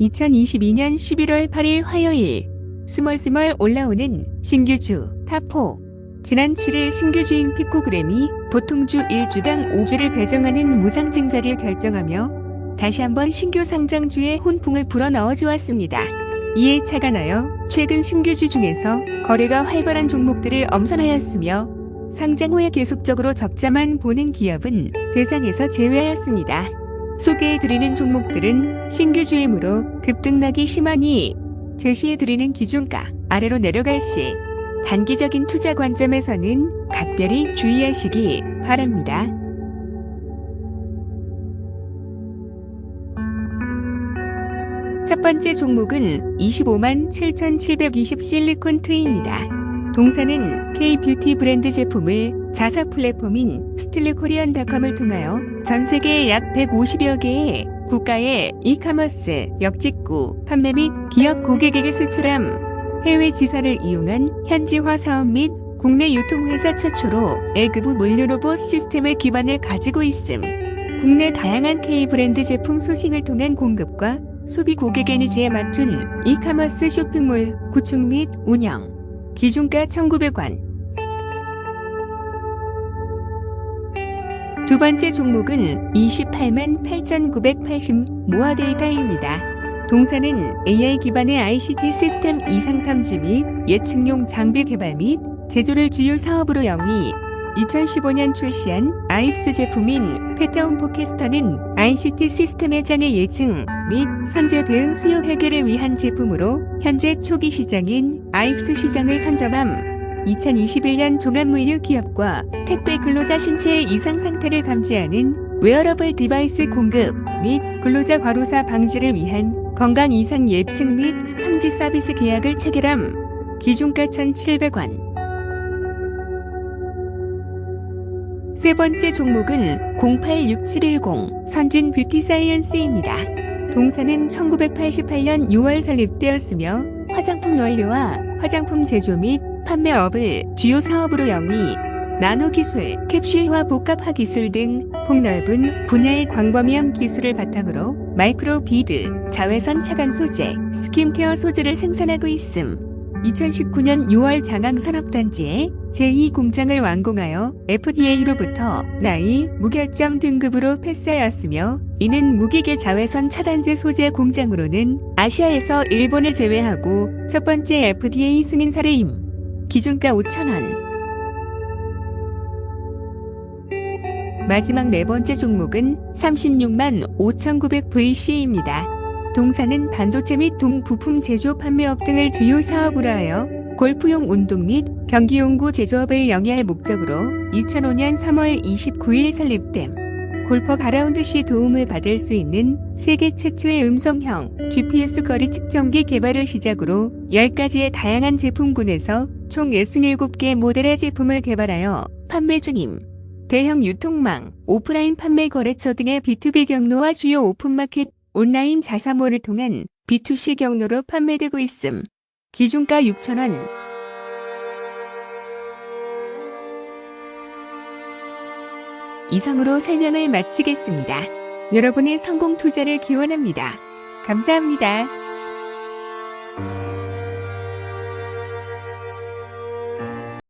2022년 11월 8일 화요일 스멀스멀 올라오는 신규주 타포 지난 7일 신규주인 피코그램이 보통주 1주당 5주를 배정하는 무상증자를 결정하며 다시 한번 신규 상장주의 혼풍을 불어넣어 주었습니다. 이에 나요 최근 신규주 중에서 거래가 활발한 종목들을 엄선하였으며 상장 후에 계속적으로 적자만 보는 기업은 대상에서 제외하였습니다. 소개해드리는 종목들은 신규주이므로 급등락이 심하니 제시해드리는 기준가 아래로 내려갈 시 단기적인 투자 관점에서는 각별히 주의하시기 바랍니다. 첫 번째 종목은 25만 7,720 실리콘 트입니다. 동사는 K-뷰티 브랜드 제품을 자사 플랫폼인 스틸리코리안닷컴을 통하여 전 세계 약 150여 개의 국가의 이카머스, 역직구, 판매 및 기업 고객에게 수출함, 해외 지사를 이용한 현지화 사업 및 국내 유통회사 최초로 A급의 물류 로봇 시스템을 기반을 가지고 있음. 국내 다양한 K 브랜드 제품 소싱을 통한 공급과 소비 고객의 니즈에 맞춘 이카머스 쇼핑몰 구축 및 운영. 기준가 1,900원. 두 번째 종목은 28만 8,980 모아 데이터입니다. 동사는 AI 기반의 ICT 시스템 이상 탐지 및 예측용 장비 개발 및 제조를 주요 사업으로 영위. 2015년 출시한 아입스 제품인 패타운 포캐스터는 ICT 시스템의 장애 예측 및 선제 대응 수요 해결을 위한 제품으로 현재 초기 시장인 아입스 시장을 선점함. 2021년 종합물류 기업과 택배 근로자 신체의 이상 상태를 감지하는 웨어러블 디바이스 공급 및 근로자 과로사 방지를 위한 건강 이상 예측 및 탐지 서비스 계약을 체결함. 기준가 1,700원. 세 번째 종목은 086710 선진 뷰티 사이언스입니다. 동사는 1988년 6월 설립되었으며 화장품 원료와 화장품 제조 및 판매업을 주요 사업으로 영위, 나노 기술, 캡슐화 복합화 기술 등 폭넓은 분야의 광범위한 기술을 바탕으로 마이크로 비드, 자외선 차단 소재, 스킨케어 소재를 생산하고 있음. 2019년 6월 장항 산업단지에 제2공장을 완공하여 FDA로부터 나이 무결점 등급으로 패스하였으며 이는 무기계 자외선 차단제 소재 공장으로는 아시아에서 일본을 제외하고 첫 번째 FDA 승인 사례임. 기준가 5,000원. 마지막 네 번째 종목은 36만 5,900VC입니다. 동사는 반도체 및 동부품 제조 판매업 등을 주요 사업으로 하여 골프용 운동 및 경기용구 제조업을 영위할 목적으로 2005년 3월 29일 설립됨. 골퍼 가라운드 시 도움을 받을 수 있는 세계 최초의 음성형 GPS 거리 측정기 개발을 시작으로 10가지의 다양한 제품군에서 총 67개 모델의 제품을 개발하여 판매 중임. 대형 유통망, 오프라인 판매 거래처 등의 B2B 경로와 주요 오픈마켓, 온라인 자사몰을 통한 B2C 경로로 판매되고 있음. 기준가 6,000원. 이상으로 설명을 마치겠습니다. 여러분의 성공 투자를 기원합니다. 감사합니다.